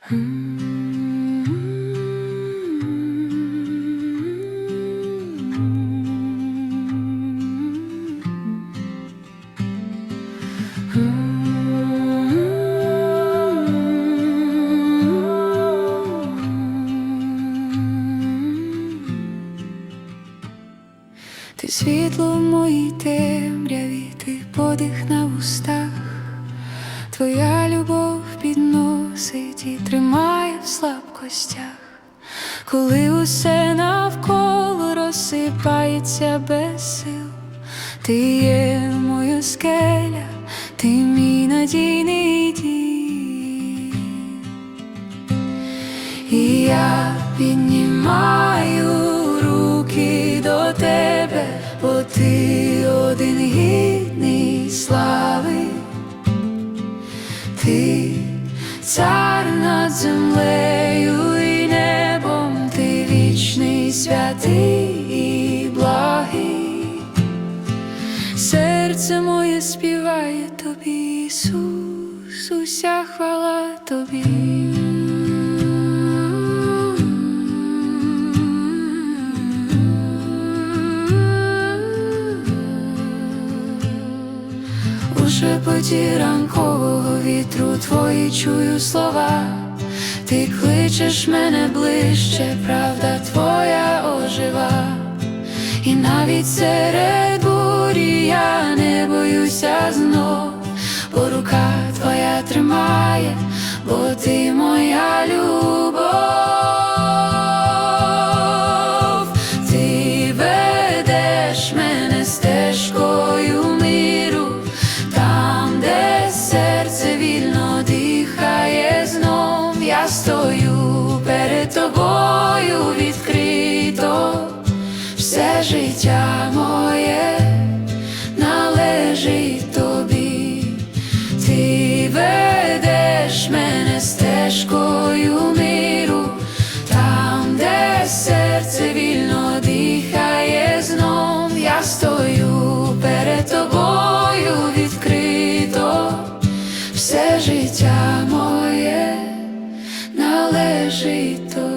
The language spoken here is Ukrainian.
Ти світло в моїй темряві, ти подих на вустах, твоя любов підносить і тримає в слабкостях, коли усе навколо розсипається без сил, ти є моя скеля, ти мій надійний дім. І я піднімаю руки до тебе, бо ти один гідний над землею і небом, ти вічний святий і благий. Серце моє співає тобі, Ісус, уся хвала тобі. У шепоті ранкового вітру твої чую слова, ти кличеш мене ближче, правда твоя ожива, і навіть серед бурі я не боюся знов, бо рука твоя тримає, бо ти моя стою перед тобою відкрито, все життя моє jeito.